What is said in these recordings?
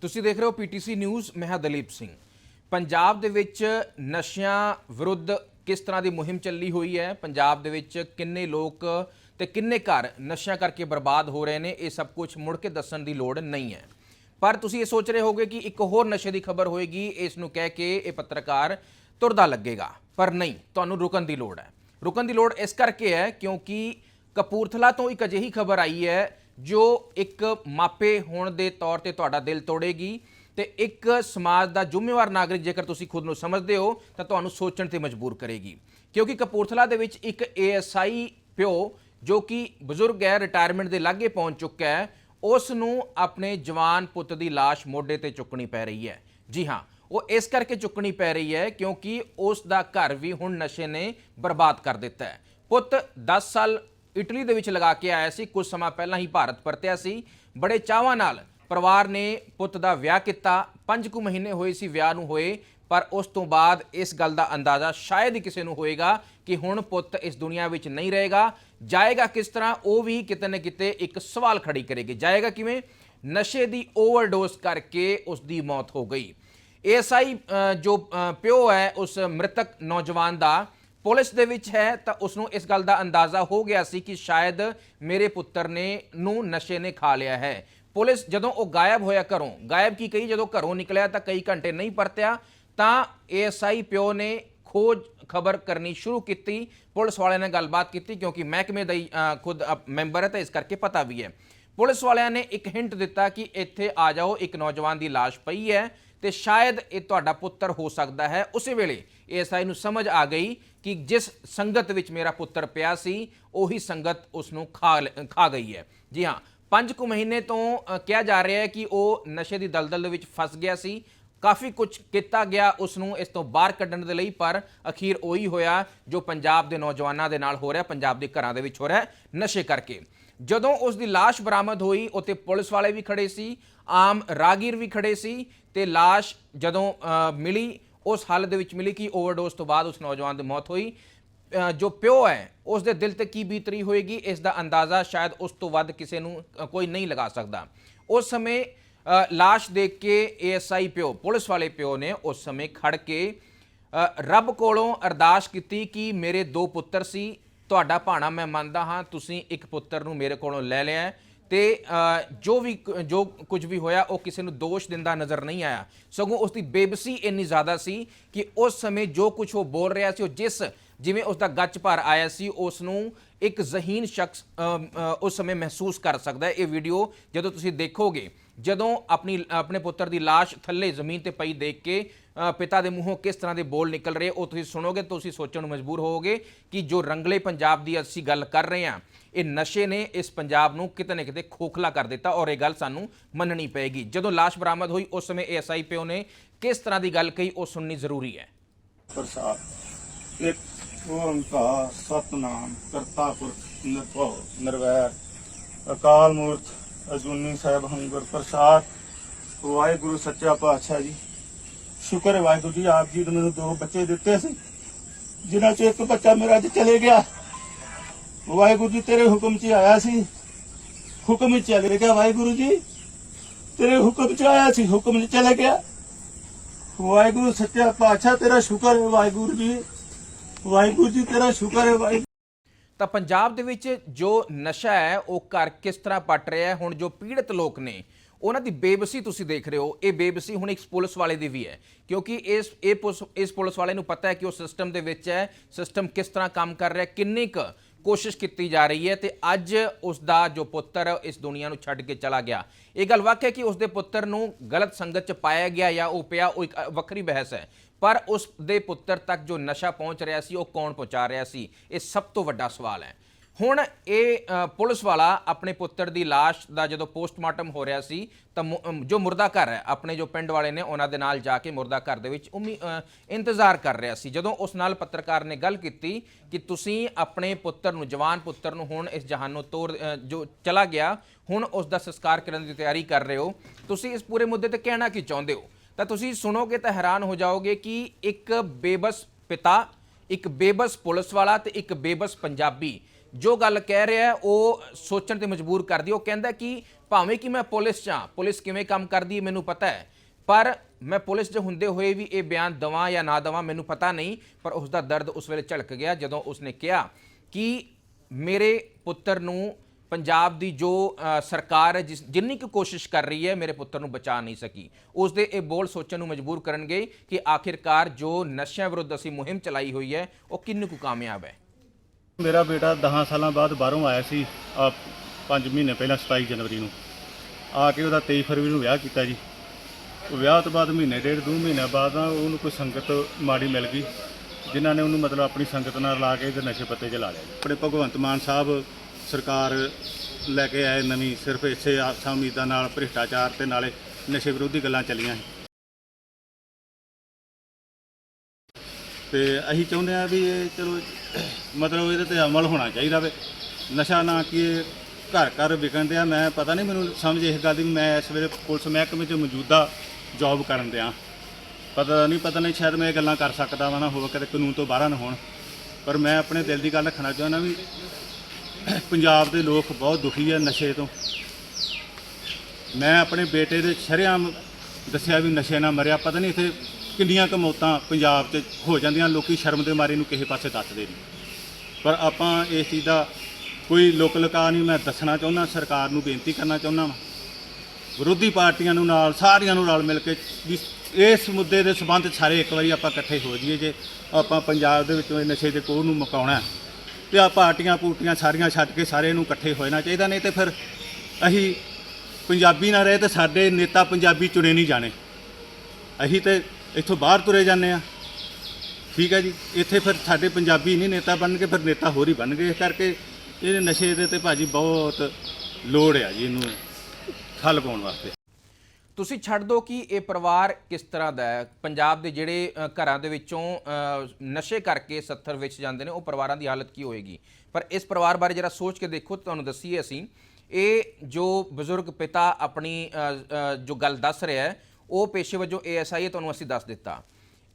ਤੁਸੀਂ ਦੇਖ ਰਹੇ ਹੋ ਪੀਟੀਸੀ ਨਿਊਜ਼, ਮੈਂ ਹਾਂ ਦਲੀਪ ਸਿੰਘ। ਪੰਜਾਬ ਦੇ ਵਿੱਚ ਨਸ਼ਿਆਂ ਵਿਰੁੱਧ ਕਿਸ ਤਰ੍ਹਾਂ ਦੀ ਮੁਹਿੰਮ ਚੱਲੀ ਹੋਈ ਹੈ? ਪੰਜਾਬ ਦੇ ਵਿੱਚ ਕਿੰਨੇ ਲੋਕ ਤੇ ਕਿੰਨੇ ਘਰ ਨਸ਼ਿਆਂ ਕਰਕੇ ਬਰਬਾਦ ਹੋ ਰਹੇ ਨੇ? ਇਹ ਸਭ ਕੁਝ ਮੁੜ ਕੇ ਦੱਸਣ ਦੀ ਲੋੜ ਨਹੀਂ ਹੈ। ਪਰ ਤੁਸੀਂ ਇਹ ਸੋਚ ਰਹੇ ਹੋਗੇ ਕਿ ਇੱਕ ਹੋਰ ਨਸ਼ੇ ਦੀ ਖਬਰ ਹੋਏਗੀ, ਇਸ ਨੂੰ ਕਹਿ ਕੇ ਇਹ ਪੱਤਰਕਾਰ ਤੁਰਦਾ ਲੱਗੇਗਾ। ਪਰ ਨਹੀਂ, ਤੁਹਾਨੂੰ ਰੁਕਣ ਦੀ ਲੋੜ ਹੈ। ਰੁਕਣ ਦੀ ਲੋੜ ਇਸ ਕਰਕੇ ਹੈ ਕਿਉਂਕਿ ਕਪੂਰਥਲਾ ਤੋਂ ਇੱਕ ਅਜਿਹੀ ਖਬਰ ਆਈ ਹੈ ਜੋ ਇੱਕ ਮਾਪੇ ਹੋਣ ਦੇ ਤੌਰ ਤੇ ਤੁਹਾਡਾ ਦਿਲ ਤੋੜੇਗੀ ਤੇ ਇੱਕ ਸਮਾਜ ਦਾ ਜ਼ਿੰਮੇਵਾਰ ਨਾਗਰਿਕ ਜੇਕਰ ਤੁਸੀਂ ਖੁਦ ਨੂੰ ਸਮਝਦੇ ਹੋ, ਤਾਂ ਤੁਹਾਨੂੰ ਸੋਚਣ ਤੇ ਮਜਬੂਰ ਕਰੇਗੀ। ਕਿਉਂਕਿ ਕਪੂਰਥਲਾ ਦੇ ਵਿੱਚ ਇੱਕ ਏਐਸਆਈ ਪਿਓ ਜੋ ਕਿ ਬਜ਼ੁਰਗ ਹੈ ਰਿਟਾਇਰਮੈਂਟ ਦੇ ਲਾਗੇ ਪਹੁੰਚ ਚੁੱਕਾ ਹੈ ਉਸ ਨੂੰ ਆਪਣੇ ਜਵਾਨ ਪੁੱਤ ਦੀ ਲਾਸ਼ ਮੋਢੇ ਤੇ ਚੁੱਕਣੀ ਪੈ ਰਹੀ ਹੈ। ਜੀ ਹਾਂ, ਉਹ ਇਸ ਕਰਕੇ ਚੁੱਕਣੀ ਪੈ ਰਹੀ ਹੈ ਕਿਉਂਕਿ ਉਸ ਦਾ ਘਰ ਵੀ ਹੁਣ ਨਸ਼ੇ ਨੇ ਬਰਬਾਦ ਕਰ ਦਿੱਤਾ ਹੈ। ਪੁੱਤ 10 ਸਾਲ ਇਟਲੀ ਦੇ ਵਿੱਚ ਲਗਾ ਕੇ ਆਇਆ ਸੀ, ਕੁਝ ਸਮਾਂ ਪਹਿਲਾਂ ਹੀ ਭਾਰਤ ਪਰਤਿਆ ਸੀ। ਬੜੇ ਚਾਹਵਾਂ ਨਾਲ ਪਰਿਵਾਰ ਨੇ ਪੁੱਤ ਦਾ ਵਿਆਹ ਕੀਤਾ। 5 ਕੁ ਮਹੀਨੇ ਹੋਏ ਸੀ ਵਿਆਹ ਨੂੰ ਹੋਏ, ਪਰ ਉਸ ਤੋਂ ਬਾਅਦ ਇਸ ਗੱਲ ਦਾ ਅੰਦਾਜ਼ਾ ਸ਼ਾਇਦ ਹੀ ਕਿਸੇ ਨੂੰ ਹੋਏਗਾ ਕਿ ਹੁਣ ਪੁੱਤ ਇਸ ਦੁਨੀਆ ਵਿੱਚ ਨਹੀਂ ਰਹੇਗਾ। ਜਾਏਗਾ ਕਿਸ ਤਰ੍ਹਾਂ, ਉਹ ਵੀ ਕਿਤੇ ਨਾ ਕਿਤੇ ਇੱਕ ਸਵਾਲ ਖੜੀ ਕਰੇਗੀ। ਜਾਏਗਾ ਕਿਵੇਂ? ਨਸ਼ੇ ਦੀ ਓਵਰਡੋਜ਼ ਕਰਕੇ ਉਸ ਦੀ ਮੌਤ ਹੋ ਗਈ। ਏਐਸਆਈ ਜੋ ਪਿਓ ਹੈ, ਉਸ ਮ੍ਰਿਤਕ ਨੌਜਵਾਨ ਦਾ ਪੁਲਿਸ ਦੇ ਵਿੱਚ ਹੈ ਤਾਂ ਉਸ ਨੂੰ ਇਸ ਗੱਲ ਦਾ ਅੰਦਾਜ਼ਾ ਹੋ ਗਿਆ ਸੀ ਕਿ ਸ਼ਾਇਦ ਮੇਰੇ ਪੁੱਤਰ ਨੇ ਨੂੰ ਨਸ਼ੇ ਨੇ ਖਾ ਲਿਆ ਹੈ। ਪੁਲਿਸ ਜਦੋਂ ਉਹ ਗਾਇਬ ਹੋਇਆ ਘਰੋਂ ਗਾਇਬ ਕੀ ਕਹੀ? ਜਦੋਂ ਘਰੋਂ ਨਿਕਲਿਆ ਤਾਂ ਕਈ ਘੰਟੇ ਨਹੀਂ ਪਰਤਿਆ ਤਾਂ ਏਐਸਆਈ ਪਿਓ ਨੇ ਖੋਜ ਖਬਰ ਕਰਨੀ ਸ਼ੁਰੂ ਕੀਤੀ। ਪੁਲਿਸ ਵਾਲਿਆਂ ਨੇ ਗੱਲਬਾਤ ਕੀਤੀ ਕਿਉਂਕਿ ਮਹਿਕਮੇ ਦਾ ਹੀ, ਖੁਦ ਅ, ਮੈਂਬਰ ਹੈ ਤਾਂ ਇਸ ਕਰਕੇ ਪਤਾ ਵੀ ਹੈ। ਪੁਲਿਸ ਵਾਲਿਆਂ ਨੇ ਇੱਕ ਹਿੰਟ ਦਿੱਤਾ ਕਿ ਇੱਥੇ ਆ ਜਾਓ ਇੱਕ ਨੌਜਵਾਨ ਦੀ ਲਾਸ਼ ਪਈ ਹੈ ਤੇ ਸ਼ਾਇਦ ਇਹ ਤੁਹਾਡਾ ਪੁੱਤਰ ਹੋ ਸਕਦਾ ਹੈ। ਉਸੇ ਵੇਲੇ ਏਐਸਆਈ ਨੂੰ ਸਮਝ ਆ ਗਈ ਕਿ ਜਿਸ ਸੰਗਤ ਵਿੱਚ ਮੇਰਾ ਪੁੱਤਰ ਪਿਆ ਸੀ ਉਹੀ ਸੰਗਤ ਉਸ ਨੂੰ ਖਾ ਲ- ਖਾ ਗਈ ਹੈ ਜੀ ਹਾਂ ਪੰਜ ਕੁ ਮਹੀਨੇ ਤੋਂ ਅ, ਕਿਹਾ ਜਾ ਰਿਹਾ ਹੈ ਕਿ ਉਹ ਨਸ਼ੇ ਦੀ ਦਲਦਲ ਦੇ ਵਿੱਚ ਫਸ ਗਿਆ ਸੀ ਕਾਫੀ ਕੁਝ ਕੀਤਾ ਗਿਆ ਉਸ ਨੂੰ ਇਸ ਤੋਂ ਬਾਹਰ ਕੱਢਣ ਦੇ ਲਈ ਪਰ ਅਖੀਰ ਉਹੀ ਹੋਇਆ ਜੋ ਪੰਜਾਬ ਦੇ ਨੌਜਵਾਨਾਂ ਦੇ ਨਾਲ ਹੋ ਰਿਹਾ ਪੰਜਾਬ ਦੇ ਘਰਾਂ ਦੇ ਵਿੱਚ ਹੋ ਰਿਹਾ ਨਸ਼ੇ ਕਰਕੇ ਜਦੋਂ ਉਸ ਦੀ লাশ ਬਰਾਮਦ ਹੋਈ ਉੱਥੇ ਪੁਲਿਸ ਵਾਲੇ ਵੀ ਖੜੇ ਸੀ ਆਮ ਰਾਗੀਰ ਵੀ ਖੜੇ ਸੀ ਤੇ লাশ ਜਦੋਂ ਅ, ਮਿਲੀ ਉਸ ਹਾਲਤ ਦੇ ਵਿੱਚ ਮਿਲੀ ਕਿ ਓਵਰਡੋਜ਼ ਤੋਂ ਬਾਅਦ ਉਸ ਨੌਜਵਾਨ ਦੀ ਮੌਤ ਹੋਈ। ਜੋ ਪਿਓ ਹੈ ਉਸ ਦੇ ਦਿਲ ਤੇ ਕੀ ਬੀਤਰੀ ਹੋਏਗੀ ਇਸ ਦਾ ਅੰਦਾਜ਼ਾ ਸ਼ਾਇਦ ਉਸ ਤੋਂ ਵੱਧ ਕਿਸੇ ਨੂੰ ਕੋਈ ਨਹੀਂ ਲਗਾ ਸਕਦਾ। ਉਸ ਸਮੇਂ ਅ, ਲਾਸ਼ ਦੇਖ ਕੇ ਏਐਸਆਈ ਪਿਓ ਪੁਲਿਸ ਵਾਲੇ ਪਿਓ ਨੇ ਉਸ ਸਮੇਂ ਖੜ ਕੇ ਰੱਬ ਕੋਲੋਂ ਅਰਦਾਸ ਕੀਤੀ ਕਿ ਮੇਰੇ ਦੋ ਪੁੱਤਰ ਸੀ ਤੁਹਾਡਾ ਭਾਣਾ ਮੈਂ ਮੰਨਦਾ ਹਾਂ ਤੁਸੀਂ ਇੱਕ ਪੁੱਤਰ ਨੂੰ ਮੇਰੇ ਕੋਲੋਂ ਲੈ ਲਿਆ ਤੇ ਜੋ ਵੀ ਜੋ ਕੁਝ ਵੀ ਹੋਇਆ, ਉਹ ਕਿਸੇ ਨੂੰ ਦੋਸ਼ ਦਿੰਦਾ ਨਜ਼ਰ ਨਹੀਂ ਆਇਆ। ਸਗੋਂ ਉਸ ਦੀ ਬੇਬਸੀ ਇੰਨੀ ਜ਼ਿਆਦਾ ਸੀ ਕਿ ਉਸ ਸਮੇਂ ਜੋ ਕੁਝ ਉਹ ਬੋਲ ਰਿਹਾ ਸੀ, ਉਹ ਜਿਸ ਜਿਵੇਂ ਉਸ ਦਾ ਗੱਚ ਭਰ ਆਇਆ ਸੀ ਉਸ ਨੂੰ ਇੱਕ ਜ਼ਹੀਨ ਸ਼ਖਸ ਉਸ ਸਮੇਂ ਮਹਿਸੂਸ ਕਰ ਸਕਦਾ ਹੈ। ਇਹ ਵੀਡੀਓ ਜਦੋਂ ਤੁਸੀਂ ਦੇਖੋਗੇ ਜਦੋਂ ਆਪਣੀ ਆਪਣੇ ਪੁੱਤਰ ਦੀ লাশ ਥੱਲੇ ਜ਼ਮੀਨ ਤੇ ਪਈ ਦੇਖ ਕੇ ਅ, ਪਿਤਾ ਦੇ ਮੂੰਹੋਂ ਕਿਸ ਤਰ੍ਹਾਂ ਦੇ ਬੋਲ ਨਿਕਲ ਰਹੇ ਉਹ ਤੁਸੀਂ ਸੁਣੋਗੇ ਤਾਂ ਤੁਸੀਂ ਸੋਚਣ ਨੂੰ ਮਜਬੂਰ ਹੋਵੋਗੇ ਕਿ ਜੋ ਰੰਗਲੇ ਪੰਜਾਬ ਦੀ ਅਸੀਂ ਗੱਲ ਕਰ ਰਹੇ ਹਾਂ ਇਹ ਨਸ਼ੇ ਨੇ ਇਸ ਪੰਜਾਬ ਨੂੰ ਕਿਤੇ ਨਾ ਕਿਤੇ ਖੋਖਲਾ ਕਰ ਦਿੱਤਾ ਔਰ ਇਹ ਗੱਲ ਸਾਨੂੰ ਮੰਨਣੀ ਪਏਗੀ ਜਦੋਂ লাশ ਬਰਾਮਦ ਹੋਈ ਉਸ ਸਮੇਂ ਏਐਸਆਈ ਪਿਓ ਨੇ ਕਿਸ ਤਰ੍ਹਾਂ ਦੀ ਗੱਲ ਕਹੀ ਉਹ ਸੁਣਨੀ ਜ਼ਰੂਰੀ ਹੈ ਪ੍ਰਸਾਦ ਇੱਕ ਓੰਕਾਰ ਸਤਨਾਮ ਕਰਤਾ ਪੁਰਖ ਨਿਰਭਉ ਨਿਰਵੈਰ ਅਕਾਲ ਮੂਰਤ ਅਜੂਨੀ ਸਾਹਿਬ ਹੰਗਰ ਪ੍ਰਸਾਦ, ਵਾਹਿਗੁਰੂ ਸੱਚਾ ਪਾਤਸ਼ਾਹ ਜੀ। ਸ਼ੁਕਰ ਹੈ ਵਾਹਿਗੁਰੂ ਜੀ, ਆਪ ਜੀ ਨੇ ਮੈਨੂੰ ਦੋ ਬੱਚੇ ਦਿੱਤੇ ਸੀ, ਜਿਨ੍ਹਾਂ ਚ ਇੱਕ ਬੱਚਾ ਮੇਰਾ ਅੱਜ ਚਲੇ ਗਿਆ। ਵਾਹਿਗੁਰੂ ਜੀ, ਤੇਰੇ ਹੁਕਮ 'ਚ ਆਇਆ ਸੀ। ਹੁਕਮ 'ਚ ਚਲੇ ਗਿਆ ਵਾਹਿਗੁਰੂ ਜੀ। ਤੇਰੇ ਹੁਕਮ 'ਚ ਆਇਆ ਸੀ, ਹੁਕਮ 'ਚ ਚਲੇ ਗਿਆ। ਵਾਹਿਗੁਰੂ ਸੱਚਾ ਪਾਤਸ਼ਾਹ, ਤੇਰਾ ਸ਼ੁਕਰ ਹੈ ਵਾਹਿਗੁਰੂ ਜੀ। ਵਾਹਿਗੁਰੂ ਜੀ, ਤੇਰਾ ਸ਼ੁਕਰ ਹੈ ਵਾਹਿਗੁਰੂ ਤਾਂ ਪੰਜਾਬ ਦੇ ਵਿੱਚ ਜੋ ਨਸ਼ਾ ਹੈ, ਉਹ ਘਰ ਕਿਸ ਤਰ੍ਹਾਂ ਪਟ ਰਿਹਾ ਹੈ? ਹੁਣ ਜੋ ਪੀੜਤ ਲੋਕ ਨੇ, ਉਹਨਾਂ ਦੀ ਬੇਬਸੀ ਤੁਸੀਂ ਦੇਖ ਰਹੇ ਹੋ। ਇਹ ਬੇਬਸੀ ਹੁਣ ਇੱਕ ਪੁਲਿਸ ਵਾਲੇ ਦੀ ਵੀ ਹੈ। ਕਿਉਂਕਿ ਇਸ, ਇਹ ਪੁਲਿਸ- ਇਸ ਪੁਲਿਸ ਵਾਲੇ ਨੂੰ ਪਤਾ ਹੈ ਕਿ ਉਹ ਸਿਸਟਮ ਦੇ ਵਿੱਚ ਹੈ। ਸਿਸਟਮ ਕਿਸ ਤਰ੍ਹਾਂ ਕੰਮ ਕਰ ਰਿਹਾ ਕਿੰਨੀ ਕੁ ਕੋਸ਼ਿਸ਼ ਕੀਤੀ ਜਾ ਰਹੀ ਹੈ ਤੇ ਅੱਜ ਉਸ ਦਾ ਜੋ ਪੁੱਤਰ ਇਸ ਦੁਨੀਆ ਨੂੰ ਛੱਡ ਕੇ ਚਲਾ ਗਿਆ। ਇਹ ਗੱਲ ਵਾਕਿਆ ਕਿ ਉਸ ਦੇ ਪੁੱਤਰ ਨੂੰ ਗਲਤ ਸੰਗਤ ਚ ਪਾਇਆ ਗਿਆ ਜਾਂ ਉਹ ਪਿਆ, ਉਹ ਇੱਕ ਵੱਖਰੀ ਬਹਿਸ ਹੈ। ਪਰ ਉਸ ਦੇ ਪੁੱਤਰ ਤੱਕ ਜੋ ਨਸ਼ਾ ਪਹੁੰਚ ਰਿਹਾ ਸੀ, ਉਹ ਕੌਣ ਪਹੁੰਚਾ ਰਿਹਾ ਸੀ? ਇਹ ਸਭ ਤੋਂ ਵੱਡਾ ਸਵਾਲ ਹੈ। ਹੁਣ ਇਹ ਪੁਲਿਸ ਵਾਲਾ ਆਪਣੇ ਪੁੱਤਰ ਦੀ লাশ ਦਾ ਜਦੋਂ ਪੋਸਟਮਾਰਟਮ ਹੋ ਰਿਹਾ ਸੀ ਤਾਂ ਮੁ- ਜੋ ਮੁਰਦਾ ਘਰ ਹੈ ਆਪਣੇ ਜੋ ਪਿੰਡ ਵਾਲੇ ਨੇ ਉਹਨਾਂ ਦੇ ਨਾਲ ਜਾ ਕੇ ਮੁਰਦਾ ਘਰ ਦੇ ਵਿੱਚ ਉਮੀ ਇੰਤਜ਼ਾਰ ਕਰ ਰਿਹਾ ਸੀ। ਜਦੋਂ ਉਸ ਨਾਲ ਪੱਤਰਕਾਰ ਨੇ ਗੱਲ ਕੀਤੀ ਕਿ ਤੁਸੀਂ ਆਪਣੇ ਪੁੱਤਰ ਨੂੰ ਜਵਾਨ ਪੁੱਤਰ ਨੂੰ ਹੁਣ ਇਸ ਜਹਾਨੋਂ ਤੋੜ ਅ, ਜੋ ਚਲਾ ਗਿਆ ਹੁਣ ਉਸ ਦਾ ਸੰਸਕਾਰ ਕਰਨ ਦੀ ਤਿਆਰੀ ਕਰ ਰਹੇ ਹੋ ਤੁਸੀਂ ਇਸ ਪੂਰੇ ਮੁੱਦੇ ਤੇ ਕਹਿਣਾ ਕੀ ਚਾਹੁੰਦੇ ਹੋ? ਤਾਂ ਤੁਸੀਂ ਸੁਣੋਗੇ ਤਾਂ ਹੈਰਾਨ ਹੋ ਜਾਓਗੇ ਕਿ ਇੱਕ ਬੇਬਸ ਪਿਤਾ ਇੱਕ ਬੇਬਸ ਪੁਲਿਸ ਵਾਲਾ ਤੇ ਇੱਕ ਬੇਬਸ ਪੰਜਾਬੀ ਜੋ ਗੱਲ ਕਹਿ ਰਿਹਾ ਉਹ ਸੋਚਣ ਤੇ ਮਜਬੂਰ ਕਰਦੀ ਉਹ ਕਹਿੰਦਾ ਕਿ ਭਾਵੇਂ ਕਿ ਮੈਂ ਪੁਲਿਸ 'ਚ ਹਾਂ, ਪੁਲਿਸ ਕਿਵੇਂ ਕੰਮ ਕਰਦੀ ਹੈ, ਮੈਨੂੰ ਪਤਾ ਹੈ। ਪਰ ਮੈਂ ਪੁਲਿਸ 'ਚ ਹੁੰਦੇ ਹੋਏ ਵੀ ਇਹ ਬਿਆਨ ਦਵਾਂ ਜਾਂ ਨਾ ਦਵਾਂ, ਮੈਨੂੰ ਪਤਾ ਨਹੀਂ। ਪਰ ਉਸ ਦਾ ਦਰਦ ਉਸ ਵੇਲੇ ਝਲਕ ਗਿਆ ਜਦੋਂ ਉਸਨੇ ਕਿਹਾ ਕਿ ਮੇਰੇ ਪੁੱਤਰ ਨੂੰ ਪੰਜਾਬ ਦੀ ਜੋ ਸਰਕਾਰ ਹੈ, ਜਿਸ, ਜਿੰਨੀ ਕੁ ਕੋਸ਼ਿਸ਼ ਕਰ ਰਹੀ ਹੈ, ਮੇਰੇ ਪੁੱਤਰ ਨੂੰ ਬਚਾ ਨਹੀਂ ਸਕੀ। ਉਸ ਦੇ ਇਹ ਬੋਲ ਸੋਚਣ ਨੂੰ ਮਜਬੂਰ ਕਰਨਗੇ ਕਿ ਆਖਿਰਕਾਰ ਜੋ ਨਸ਼ਿਆਂ ਵਿਰੁੱਧ ਅਸੀਂ ਮੁਹਿੰਮ ਚਲਾਈ ਹੋਈ ਹੈ, ਉਹ ਕਿੰਨੀ ਕੁ ਕਾਮਯਾਬ ਹੈ। ਮੇਰਾ ਬੇਟਾ 10 ਸਾਲਾਂ ਬਾਅਦ ਬਾਹਰੋਂ ਆਇਆ ਸੀ, ਆ 5 ਮਹੀਨੇ ਪਹਿਲਾਂ 27 ਜਨਵਰੀ ਨੂੰ। ਆ ਕੇ ਉਹਦਾ 23 ਫਰਵਰੀ ਨੂੰ ਵਿਆਹ ਕੀਤਾ ਜੀ। ਉਹ ਵਿਆਹ ਤੋਂ ਬਾਅਦ ਮਹੀਨੇ ਡੇਢ ਦੋ ਮਹੀਨੇ ਬਾਅਦ ਨਾ ਉਹਨੂੰ ਕੋਈ ਸੰਗਤ ਮਾੜੀ ਮਿਲ ਗਈ, ਜਿਨ੍ਹਾਂ ਨੇ ਉਹਨੂੰ ਮਤਲਬ ਆਪਣੀ ਸੰਗਤ ਨਾਲ ਲਾ ਕੇ ਤੇ ਨਸ਼ੇ ਪੱਤੇ 'ਚ ਲਾ ਲਿਆ ਆਪਣੇ ਭਗਵੰਤ ਮਾਨ ਸਾਹਿਬ ਸਰਕਾਰ ਲੈ ਕੇ ਆਏ ਨਵੀਂ, ਸਿਰਫ ਇਸੇ ਆਸਾਂ ਉਮੀਦਾਂ ਨਾਲ, ਭ੍ਰਿਸ਼ਟਾਚਾਰ ਤੇ ਨਾਲੇ ਨਸ਼ੇ ਵਿਰੋਧੀ ਗੱਲਾਂ ਚੱਲੀਆਂ ਸੀ। ਤੇ ਅਸੀਂ ਚਾਹੁੰਦੇ ਆ ਵੀ ਇਹ ਚਲੋ, ਮਤਲਬ ਇਹਦੇ ਤੇ ਅਮਲ ਹੋਣਾ ਚਾਹੀਦਾ ਵੇ। ਨਸ਼ਾ ਨਾ ਕਿ ਇਹ ਘਰ ਘਰ ਵਿਕਣ ਦਿਆ ਮੈਂ, ਪਤਾ ਨਹੀਂ ਮੈਨੂੰ ਸਮਝ ਇਸ ਗੱਲ ਦੀ ਵੀ ਮੈਂ ਇਸ ਵੇਲੇ ਪੁਲਿਸ ਮਹਿਕਮੇ 'ਚ ਮੌਜੂਦਾ ਜੌਬ ਕਰਨ ਦਿਆਂ। ਪਤਾ ਨਹੀਂ ਪਤਾ ਨਹੀਂ, ਸ਼ਾਇਦ ਮੈਂ ਇਹ ਗੱਲਾਂ ਕਰ ਸਕਦਾ ਵਾਂ ਨਾ, ਹੋਵੇ ਕਦੇ ਕਾਨੂੰਨ ਤੋਂ ਬਾਹਰ ਨਾ ਹੋਣ। ਪਰ ਮੈਂ ਆਪਣੇ ਦਿਲ ਦੀ ਗੱਲ ਰੱਖਣਾ ਚਾਹੁੰਦਾ ਵੀ ਪੰਜਾਬ ਦੇ ਲੋਕ ਬਹੁਤ ਦੁਖੀ ਆ ਨਸ਼ੇ ਤੋਂ। ਮੈਂ ਆਪਣੇ ਬੇਟੇ ਦੇ ਸ਼ਰੇਆਮ ਦੱਸਿਆ ਵੀ ਨਸ਼ੇ ਨਾਲ ਮਰਿਆ। ਪਤਾ ਨਹੀਂ ਇੱਥੇ ਕਿੰਨੀਆਂ ਕੁ ਮੌਤਾਂ ਪੰਜਾਬ 'ਚ ਹੋ ਜਾਂਦੀਆਂ ਲੋਕੀ ਸ਼ਰਮ ਦੇ ਮਾਰੇ ਨੂੰ ਕਿਸੇ ਪਾਸੇ ਦੱਸਦੇ ਨਹੀਂ। ਪਰ ਆਪਾਂ ਇਸ ਚੀਜ਼ ਦਾ ਕੋਈ ਲੋਕ ਲਕਾ ਨਹੀਂ ਮੈਂ ਦੱਸਣਾ ਚਾਹੁੰਦਾ ਸਰਕਾਰ ਨੂੰ ਬੇਨਤੀ ਕਰਨਾ ਚਾਹੁੰਦਾ ਵਾਂ। ਵਿਰੋਧੀ ਪਾਰਟੀਆਂ ਨੂੰ ਨਾਲ ਸਾਰਿਆਂ ਨੂੰ ਰਲ ਮਿਲ ਕੇ ਵੀ ਇਸ ਮੁੱਦੇ ਦੇ ਸਬੰਧ ਸਾਰੇ ਇੱਕ ਵਾਰੀ ਆਪਾਂ ਇਕੱਠੇ ਹੋ ਜਾਈਏ ਜੇ ਆਪਾਂ ਪੰਜਾਬ ਦੇ ਵਿੱਚੋਂ ਇਹ ਨਸ਼ੇ ਦੇ ਕੋਹ ਨੂੰ ਮੁਕਾਉਣਾ ਹੈ, ਤੇ ਆ ਪਾਰਟੀਆਂ ਪੂਟੀਆਂ ਸਾਰੀਆਂ ਛੱਡ ਕੇ ਸਾਰੇ ਨੂੰ ਇਕੱਠੇ ਹੋ ਜਾਣਾ ਚਾਹੀਦਾ ਨਹੀਂ ਤੇ ਫਿਰ ਅਸੀਂ ਪੰਜਾਬੀ ਨਾ ਰਹੇ ਤੇ ਸਾਡੇ ਨੇਤਾ ਪੰਜਾਬੀ ਚੁਣੇ ਨਹੀਂ ਜਾਣੇ। ਅਸੀਂ ਤੇ ਇੱਥੋਂ ਬਾਹਰ ਤੁਰੇ ਜਾਂਦੇ ਆ। ਠੀਕ ਹੈ ਜੀ। ਇੱਥੇ ਫਿਰ ਸਾਡੇ ਪੰਜਾਬੀ ਨਹੀਂ ਨੇਤਾ ਬਣ ਬਣਨਗੇ ਫਿਰ ਨੇਤਾ ਹੋਰ ਹੀ ਬਣ ਗਏ। ਇਸ ਕਰਕੇ ਇਹ ਨਸ਼ੇ ਦੇ ਤੇ ਭਾਜੀ ਬਹੁਤ ਲੋੜ ਆ ਜੀ ਇਹਨੂੰ ਠੱਲ ਪਾਉਣ ਵਾਸਤੇ। ਤੁਸੀਂ ਛੱਡ ਦਿਓ ਕਿ ਇਹ ਪਰਿਵਾਰ ਕਿਸ ਤਰ੍ਹਾਂ ਦਾ ਹੈ? ਪੰਜਾਬ ਦੇ ਜਿਹੜੇ ਘਰਾਂ ਦੇ ਵਿੱਚੋਂ ਨਸ਼ੇ ਕਰਕੇ 70 ਵਿੱਚ ਜਾਂਦੇ ਨੇ, ਉਹ ਪਰਿਵਾਰਾਂ ਦੀ ਹਾਲਤ ਕੀ ਹੋਏਗੀ? ਪਰ ਇਸ ਪਰਿਵਾਰ ਬਾਰੇ ਜਰਾ ਸੋਚ ਕੇ ਦੇਖੋ, ਤੁਹਾਨੂੰ ਦੱਸੀਏ ਅਸੀਂ। ਇਹ ਜੋ ਬਜ਼ੁਰਗ ਪਿਤਾ ਆਪਣੀ ਜੋ ਗੱਲ ਦੱਸ ਰਿਹਾ ਹੈ ਉਹ ਪੇਸ਼ੇ ਵਜੋਂ ਏਐਸਆਈ ਤੁਹਾਨੂੰ ਅਸੀਂ ਦੱਸ ਦਿੱਤਾ।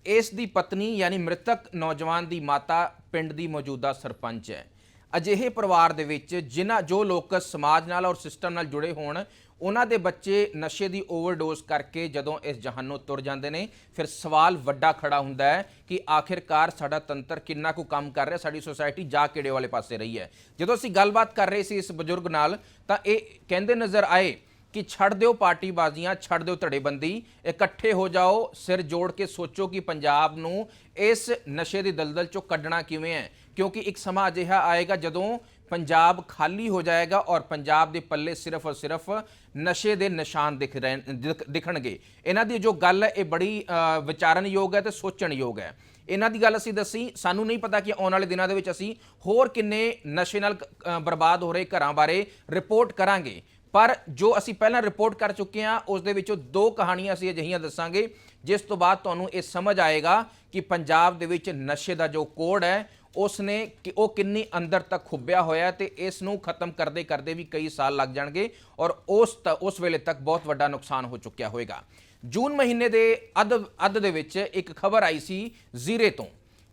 ਇਸ ਦੀ ਪਤਨੀ ਯਾਨੀ ਮ੍ਰਿਤਕ ਨੌਜਵਾਨ ਦੀ ਮਾਤਾ ਪਿੰਡ ਦੀ ਮੌਜੂਦਾ ਸਰਪੰਚ ਹੈ। ਅਜਿਹੇ ਪਰਿਵਾਰ ਦੇ ਵਿੱਚ ਜਿਨ੍ਹਾਂ ਜੋ ਲੋਕ ਸਮਾਜ ਨਾਲ ਔਰ ਸਿਸਟਮ ਨਾਲ ਜੁੜੇ ਹੋਣ, ਉਹਨਾਂ ਦੇ ਬੱਚੇ ਨਸ਼ੇ ਦੀ ਓਵਰਡੋਜ਼ ਕਰਕੇ ਜਦੋਂ ਇਸ ਜਹਾਨੋਂ ਤੁਰ ਜਾਂਦੇ ਨੇ, ਫਿਰ ਸਵਾਲ ਵੱਡਾ ਖੜਾ ਹੁੰਦਾ ਹੈ ਕਿ ਆਖਿਰਕਾਰ ਸਾਡਾ ਤੰਤਰ ਕਿੰਨਾ ਕੁ ਕੰਮ ਕਰ ਰਿਹਾ, ਸਾਡੀ ਸੁਸਾਇਟੀ ਜਾ ਕਿਹੜੇ ਵਾਲੇ ਪਾਸੇ ਰਹੀ ਹੈ। ਜਦੋਂ ਅਸੀਂ ਗੱਲਬਾਤ ਕਰ ਰਹੇ ਸੀ ਇਸ ਬਜ਼ੁਰਗ ਨਾਲ, ਤਾਂ ਇਹ ਕਹਿੰਦੇ ਨਜ਼ਰ ਆਏ ਕਿ ਛੱਡ ਦਿਓ ਪਾਰਟੀ ਬਾਜ਼ੀਆਂ ਛੱਡ ਦਿਓ ਧੜੇਬੰਦੀ, ਇਕੱਠੇ ਹੋ ਜਾਓ, ਸਿਰ ਜੋੜ ਕੇ ਸੋਚੋ ਕਿ ਪੰਜਾਬ ਨੂੰ ਇਸ ਨਸ਼ੇ ਦੀ ਦਲਦਲ ਚੋਂ ਕੱਢਣਾ ਕਿਵੇਂ ਹੈ। ਕਿਉਂਕਿ ਇੱਕ ਸਮਾਂ ਅਜਿਹਾ ਆਏਗਾ ਜਦੋਂ ਪੰਜਾਬ ਖਾਲੀ ਹੋ ਜਾਏਗਾ ਔਰ ਪੰਜਾਬ ਦੇ ਪੱਲੇ ਸਿਰਫ ਔਰ ਸਿਰਫ ਨਸ਼ੇ ਦੇ ਨਿਸ਼ਾਨ ਦਿਖ ਰਹੇ ਦਿਖ- ਦਿਖਣਗੇ। ਇਹਨਾਂ ਦੀ ਜੋ ਗੱਲ ਹੈ, ਇਹ ਬੜੀ ਵਿਚਾਰਨਯੋਗ ਹੈ ਤੇ ਸੋਚਣਯੋਗ ਹੈ। ਇਹਨਾਂ ਦੀ ਗੱਲ ਅਸੀਂ ਦੱਸੀ, ਸਾਨੂੰ ਨਹੀਂ ਪਤਾ ਕਿ ਆਉਣ ਵਾਲੇ ਦਿਨਾਂ ਦੇ ਵਿੱਚ ਅਸੀਂ ਹੋਰ ਕਿੰਨੇ ਨਸ਼ੇ ਨਾਲ ਬਰਬਾਦ ਹੋ ਰਹੇ ਘਰਾਂ ਬਾਰੇ ਰਿਪੋਰਟ ਕਰਾਂਗੇ। ਪਰ ਜੋ ਅਸੀਂ ਪਹਿਲਾਂ ਰਿਪੋਰਟ ਕਰ ਚੁੱਕੇ ਹਾਂ, ਉਸ ਦੇ ਵਿੱਚੋਂ ਦੋ ਕਹਾਣੀਆਂ ਅਸੀਂ ਅਜਿਹੀਆਂ ਦੱਸਾਂਗੇ, ਜਿਸ ਤੋਂ ਬਾਅਦ ਤੁਹਾਨੂੰ ਇਹ ਸਮਝ ਆਏਗਾ ਕਿ ਪੰਜਾਬ ਦੇ ਵਿੱਚ ਨਸ਼ੇ ਦਾ ਜੋ ਕੋਡ ਹੈ ਉਸ ਨੇ ਕਿ ਉਹ ਕਿੰਨੀ ਅੰਦਰ ਤੱਕ ਖੁੱਬਿਆ ਹੋਇਆ ਹੈ ਤੇ ਇਸ ਨੂੰ ਖਤਮ ਕਰਦੇ ਕਰਦੇ ਵੀ ਕਈ ਸਾਲ ਲੱਗ ਜਾਣਗੇ ਔਰ ਉਸ ਤ- ਉਸ ਵੇਲੇ ਤੱਕ ਬਹੁਤ ਵੱਡਾ ਨੁਕਸਾਨ ਹੋ ਚੁੱਕਿਆ ਹੋਵੇਗਾ ਜੂਨ ਮਹੀਨੇ ਦੇ ਅੱਧ ਅੱਧ ਦੇ ਵਿੱਚ ਇੱਕ ਖਬਰ ਆਈ ਸੀ ਜ਼ੀਰੇ ਤੋਂ।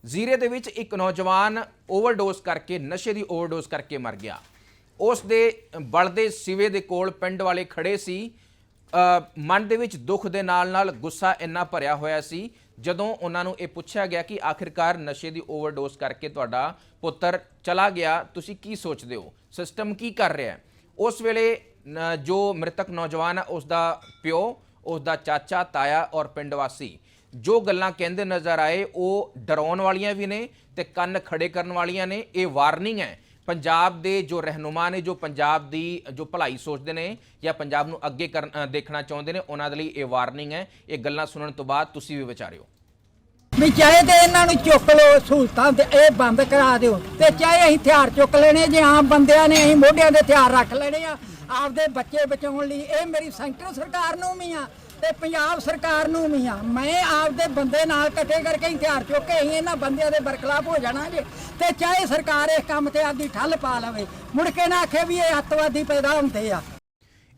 ਜ਼ੀਰੇ ਦੇ ਵਿੱਚ ਇੱਕ ਨੌਜਵਾਨ ਓਵਰਡੋਜ਼ ਕਰਕੇ, ਨਸ਼ੇ ਦੀ ਓਵਰਡੋਜ਼ ਕਰਕੇ ਮਰ ਗਿਆ। ਉਸ ਦੇ ਬਲਦੇ ਸਿਵੇ ਦੇ ਕੋਲ ਪਿੰਡ ਵਾਲੇ ਖੜੇ ਸੀ। ਮਨ ਦੇ ਵਿੱਚ ਦੁੱਖ ਦੇ ਨਾਲ ਨਾਲ ਗੁੱਸਾ ਇੰਨਾ ਭਰਿਆ ਹੋਇਆ ਸੀ, ਜਦੋਂ ਉਹਨਾਂ ਨੂੰ ਇਹ ਪੁੱਛਿਆ ਗਿਆ ਕਿ ਆਖਿਰਕਾਰ ਨਸ਼ੇ ਦੀ ਓਵਰਡੋਜ਼ ਕਰਕੇ ਤੁਹਾਡਾ ਪੁੱਤਰ ਚਲਾ ਗਿਆ, ਤੁਸੀਂ ਕੀ ਸੋਚਦੇ ਹੋ? ਸਿਸਟਮ ਕੀ ਕਰ ਰਿਹਾ ਹੈ? ਉਸ ਵੇਲੇ ਜੋ ਮ੍ਰਿਤਕ ਨੌਜਵਾਨ ਹੈ ਉਸ ਦਾ ਪਿਓ ਉਸ ਦਾ ਚਾਚਾ, ਤਾਇਆ ਔਰ ਪਿੰਡ ਵਾਸੀ, ਜੋ ਗੱਲਾਂ ਕਹਿੰਦੇ ਨਜ਼ਰ ਆਏ, ਉਹ ਡਰਾਉਣ ਵਾਲੀਆਂ ਵੀ ਨੇ ਤੇ ਕੰਨ ਖੜੇ ਕਰਨ ਵਾਲੀਆਂ ਨੇ, ਇਹ ਵਾਰਨਿੰਗ ਹੈ ਪੰਜਾਬ ਦੇ ਜੋ ਰਹਿਨੁਮਾ ਨੇ, ਜੋ ਪੰਜਾਬ ਦੀ, ਜੋ ਭਲਾਈ ਸੋਚਦੇ ਨੇ ਜਾਂ ਪੰਜਾਬ ਨੂੰ ਅੱਗੇ ਕਰਨ ਦੇਖਣਾ ਚਾਹੁੰਦੇ ਨੇ, ਉਹਨਾਂ ਦੇ ਲਈ ਇਹ ਵਾਰਨਿੰਗ ਹੈ। ਇਹ ਗੱਲਾਂ ਸੁਣਨ ਤੋਂ ਬਾਅਦ ਤੁਸੀਂ ਵੀ ਵਿਚਾਰਿਓ। ਵੀ ਚਾਹੇ ਤੇ ਇਹਨਾਂ ਨੂੰ ਚੁੱਕ ਲਓ ਸਹੂਲਤਾਂ ਤੇ, ਇਹ ਬੰਦ ਕਰਾ ਦਿਓ। ਤੇ ਚਾਹੇ ਅਸੀਂ ਹਥਿਆਰ ਚੁੱਕ ਲੈਣੇ, ਜੇ ਆਮ ਬੰਦਿਆਂ ਨੇ ਅਸੀਂ ਮੋਢਿਆਂ ਦੇ ਹਥਿਆਰ ਰੱਖ ਲੈਣੇ ਆ, ਆਪਦੇ ਬੱਚੇ ਬਚਾਉਣ ਲਈ, ਇਹ ਮੇਰੀ ਸੈਂਟਰ ਸਰਕਾਰ ਨੂੰ ਵੀ ਆ। ਤੇ ਪੰਜਾਬ ਸਰਕਾਰ ਨੂੰ ਵੀ ਆ। ਮੈਂ ਆਪਦੇ ਬੰਦੇ ਨਾਲ ਇਕੱਠੇ ਕਰਕੇ ਹਥਿਆਰ ਚੁੱਕ ਕੇ ਅਸੀਂ ਇਹਨਾਂ ਬੰਦਿਆਂ ਦੇ ਬਰਖਲਾਫ ਹੋ ਜਾਣਾ ਜੇ ਤੇ ਚਾਹੇ ਸਰਕਾਰ ਇਸ ਕੰਮ ਤੇ ਆਪਦੀ ਠੱਲ ਪਾ ਲਵੇ, ਮੁੜ ਕੇ ਨਾ ਆਖੇ ਵੀ ਇਹ ਅੱਤਵਾਦੀ ਪੈਦਾ ਹੁੰਦੇ ਆ।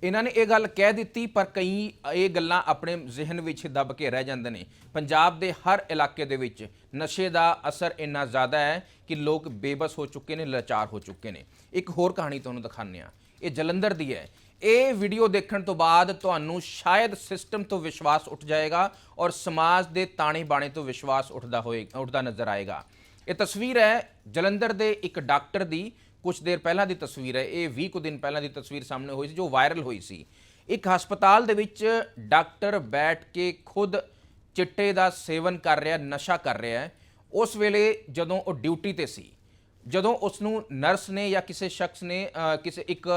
ਇਹਨਾਂ ਨੇ ਇਹ ਗੱਲ ਕਹਿ ਦਿੱਤੀ, ਪਰ ਕਈ ਇਹ ਗੱਲਾਂ ਆਪਣੇ ਜ਼ਿਹਨ ਵਿੱਚ ਦੱਬ ਕੇ ਰਹਿ ਜਾਂਦੇ ਨੇ। ਪੰਜਾਬ ਦੇ ਹਰ ਇਲਾਕੇ ਦੇ ਵਿੱਚ ਨਸ਼ੇ ਦਾ ਅਸਰ ਇੰਨਾ ਜ਼ਿਆਦਾ ਹੈ ਕਿ ਲੋਕ ਬੇਬਸ ਹੋ ਚੁੱਕੇ ਨੇ, ਲਾਚਾਰ ਹੋ ਚੁੱਕੇ ਨੇ। ਇੱਕ ਹੋਰ ਕਹਾਣੀ ਤੁਹਾਨੂੰ ਦਿਖਾਉਂਦੇ ਆ ਇਹ ਜਲੰਧਰ ਦੀ ਹੈ। ਇਹ ਵੀਡੀਓ ਦੇਖਣ ਤੋਂ ਬਾਅਦ ਤੁਹਾਨੂੰ ਸ਼ਾਇਦ ਸਿਸਟਮ ਤੋਂ ਵਿਸ਼ਵਾਸ ਉੱਠ ਜਾਏਗਾ ਔਰ ਸਮਾਜ ਦੇ ਤਾਣੇ ਬਾਣੇ ਤੋਂ ਵਿਸ਼ਵਾਸ ਉੱਠਦਾ ਹੋਏ, ਉੱਠਦਾ ਨਜ਼ਰ ਆਏਗਾ। ਇਹ ਤਸਵੀਰ ਹੈ ਜਲੰਧਰ ਦੇ ਇੱਕ ਡਾਕਟਰ ਦੀ। ਕੁਝ ਦੇਰ ਪਹਿਲਾਂ ਦੀ ਤਸਵੀਰ ਹੈ। ਇਹ 20 ਕੁ ਦਿਨ ਪਹਿਲਾਂ ਦੀ ਤਸਵੀਰ ਸਾਹਮਣੇ ਹੋਈ ਸੀ, ਜੋ ਵਾਇਰਲ ਹੋਈ ਸੀ। ਇੱਕ ਹਸਪਤਾਲ ਦੇ ਵਿੱਚ ਡਾਕਟਰ ਬੈਠ ਕੇ ਖੁਦ ਚਿੱਟੇ ਦਾ ਸੇਵਨ ਕਰ ਰਿਹਾ, ਨਸ਼ਾ ਕਰ ਰਿਹਾ ਹੈ। ਉਸ ਵੇਲੇ ਜਦੋਂ ਉਹ ਡਿਊਟੀ ਤੇ ਸੀ ਜਦੋਂ ਉਸ ਨੂੰ ਨਰਸ ਨੇ ਜਾਂ ਕਿਸੇ ਸ਼ਖਸ ਨੇ ਕਿਸੇ ਇੱਕ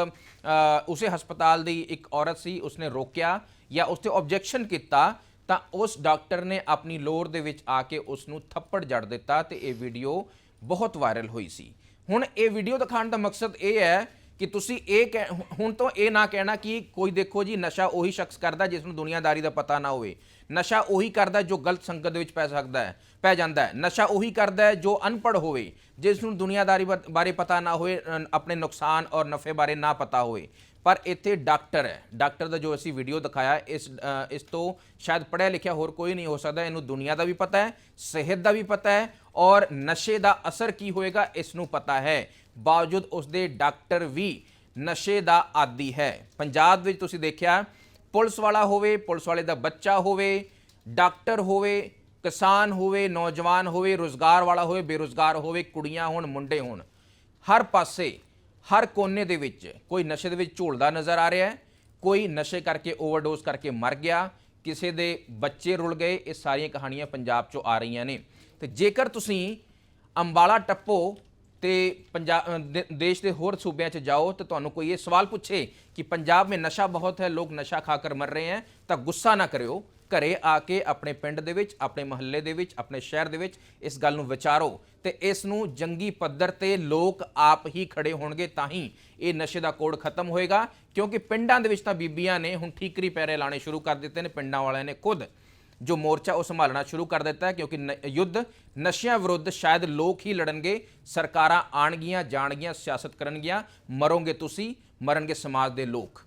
ਉਸੇ ਹਸਪਤਾਲ ਦੀ ਇੱਕ ਔਰਤ ਸੀ, ਉਸਨੇ ਰੋਕਿਆ ਜਾਂ ਉਸ ਤੇ ਆਬਜੈਕਸ਼ਨ ਕੀਤਾ, ਤਾਂ ਉਸ ਡਾਕਟਰ ਨੇ ਆਪਣੀ ਲੋਰ ਦੇ ਵਿੱਚ ਆ ਕੇ ਉਸ ਨੂੰ ਥੱਪੜ ਜੜ ਦਿੱਤਾ ਤੇ ਇਹ ਵੀਡੀਓ ਬਹੁਤ ਵਾਇਰਲ ਹੋਈ ਸੀ। ਹੁਣ ਇਹ ਵੀਡੀਓ ਦਿਖਾਉਣ ਦਾ ਮਕਸਦ ਇਹ ਹੈ ਕਿ ਤੁਸੀਂ ਇਹ ਕਹਿ- ਹੁਣ ਤੋਂ ਇਹ ਨਾ ਕਹਿਣਾ ਕਿ ਕੋਈ ਦੇਖੋ ਜੀ ਨਸ਼ਾ ਉਹੀ ਸ਼ਖਸ ਕਰਦਾ ਜਿਸ ਨੂੰ ਦੁਨੀਆਦਾਰੀ ਦਾ ਪਤਾ ਨਾ ਹੋਵੇ। ਨਸ਼ਾ ਉਹੀ ਕਰਦਾ ਜੋ ਗਲਤ ਸੰਗਤ ਦੇ ਵਿੱਚ ਪੈ ਸਕਦਾ ਹੈ, ਪੈ ਜਾਂਦਾ ਹੈ। ਨਸ਼ਾ ਉਹੀ ਕਰਦਾ ਹੈ ਜੋ ਅਨਪੜ੍ਹ ਹੋਵੇ, ਜਿਸ ਨੂੰ ਦੁਨੀਆਦਾਰੀ ਬਾਰੇ ਪਤਾ ਨਾ ਹੋਵੇ ਆਪਣੇ ਨੁਕਸਾਨ ਔਰ ਨਫੇ ਬਾਰੇ ਨਾ ਪਤਾ ਹੋਵੇ। ਪਰ ਇੱਥੇ ਡਾਕਟਰ ਹੈ। ਡਾਕਟਰ ਦਾ ਜੋ ਅਸੀਂ ਵੀਡੀਓ ਦਿਖਾਇਆ, ਇਸ ਇਸ ਤੋਂ ਸ਼ਾਇਦ ਪੜ੍ਹਿਆ ਲਿਖਿਆ ਹੋਰ ਕੋਈ ਨਹੀਂ ਹੋ ਸਕਦਾ। ਇਹਨੂੰ ਦੁਨੀਆ ਦਾ ਵੀ ਪਤਾ ਹੈ, ਸਿਹਤ ਦਾ ਵੀ ਪਤਾ ਹੈ ਔਰ ਨਸ਼ੇ ਦਾ ਅਸਰ ਕੀ ਹੋਏਗਾ, ਇਸ ਨੂੰ ਪਤਾ ਹੈ। ਬਾਵਜੂਦ ਉਸਦੇ ਡਾਕਟਰ ਵੀ ਨਸ਼ੇ ਦਾ ਆਦੀ ਹੈ। ਪੰਜਾਬ ਵਿੱਚ ਤੁਸੀਂ ਦੇਖਿਆ, ਪੁਲਿਸ ਵਾਲਾ ਹੋਵੇ, ਪੁਲਿਸ ਵਾਲੇ ਦਾ ਬੱਚਾ ਹੋਵੇ, ਡਾਕਟਰ ਹੋਵੇ, ਕਿਸਾਨ ਹੋਵੇ, ਨੌਜਵਾਨ ਹੋਵੇ, ਰੋਜ਼ਗਾਰ ਵਾਲਾ ਹੋਵੇ, ਬੇਰੁਜ਼ਗਾਰ ਹੋਵੇ, ਕੁੜੀਆਂ ਹੋਣ, ਮੁੰਡੇ ਹੋਣ, ਹਰ ਪਾਸੇ, ਹਰ ਕੋਨੇ ਦੇ ਵਿੱਚ ਕੋਈ ਨਸ਼ੇ ਦੇ ਵਿੱਚ ਝੋਲਦਾ ਨਜ਼ਰ ਆ ਰਿਹਾ ਹੈ। ਕੋਈ ਨਸ਼ੇ ਕਰਕੇ ਓਵਰਡੋਜ਼ ਕਰਕੇ ਮਰ ਗਿਆ, ਕਿਸੇ ਦੇ ਬੱਚੇ ਰੁਲ ਗਏ, ਇਹ ਸਾਰੀਆਂ ਕਹਾਣੀਆਂ ਪੰਜਾਬ 'ਚੋਂ ਆ ਰਹੀਆਂ ਨੇ। ਤੇ ਜੇਕਰ ਤੁਸੀਂ ਅੰਬਾਲਾ ਟੱਪੋ ਤੇ ਪੰਜਾਬ ਦੇਸ਼ ਦੇ ਹੋਰ ਸੂਬਿਆਂ 'ਚ ਜਾਓ ਤਾਂ ਤੁਹਾਨੂੰ ਕੋਈ ਇਹ ਸਵਾਲ ਪੁੱਛੇ ਕਿ ਪੰਜਾਬ ਮੇਂ ਨਸ਼ਾ ਬਹੁਤ ਹੈ, ਲੋਕ ਨਸ਼ਾ ਖਾ ਕਰ ਮਰ ਰਹੇ ਹੈ, ਤਾਂ ਗੁੱਸਾ ਨਾ ਕਰਿਓ। ਘਰੇ ਆ ਕੇ ਆਪਣੇ ਪਿੰਡ ਦੇ ਵਿੱਚ, ਆਪਣੇ ਮਹੱਲੇ ਦੇ ਵਿੱਚ, ਆਪਣੇ ਸ਼ਹਿਰ ਦੇ ਵਿੱਚ ਇਸ ਗੱਲ ਨੂੰ ਵਿਚਾਰੋ ਤੇ ਇਸ ਨੂੰ ਜੰਗੀ ਪੱਧਰ ਤੇ ਲੋਕ ਆਪ ਹੀ ਖੜੇ ਹੋਣਗੇ ਤਾਂ ਹੀ ਇਹ ਨਸ਼ੇ ਦਾ ਕੋੜ ਖਤਮ ਹੋਏਗਾ। ਕਿਉਂਕਿ ਪਿੰਡਾਂ ਦੇ ਵਿੱਚ ਤਾਂ ਬੀਬੀਆਂ ਨੇ ਹੁਣ ਠੀਕਰੀ ਪੈਰੇ ਲਾਣੇ ਸ਼ੁਰੂ ਕਰ ਦਿੱਤੇ ਨੇ, ਪਿੰਡਾਂ ਵਾਲਿਆਂ ਨੇ ਖੁਦ। ਜੋ ਮੋਰਚਾ ਉਹ ਸੰਭਾਲਣਾ ਸ਼ੁਰੂ ਕਰ ਦਿੱਤਾ ਹੈ, ਕਿਉਂਕਿ ਨ- ਯੁੱਧ ਨਸ਼ਿਆਂ ਵਿਰੁੱਧ ਸ਼ਾਇਦ ਲੋਕ ਹੀ ਲੜਨਗੇ, ਸਰਕਾਰਾਂ ਆਣਗੀਆਂ ਜਾਣਗੀਆਂ, ਸਿਆਸਤ ਕਰਨਗੀਆਂ, ਮਰੋਗੇ ਤੁਸੀਂ, ਮਰਨਗੇ ਸਮਾਜ ਦੇ ਲੋਕ।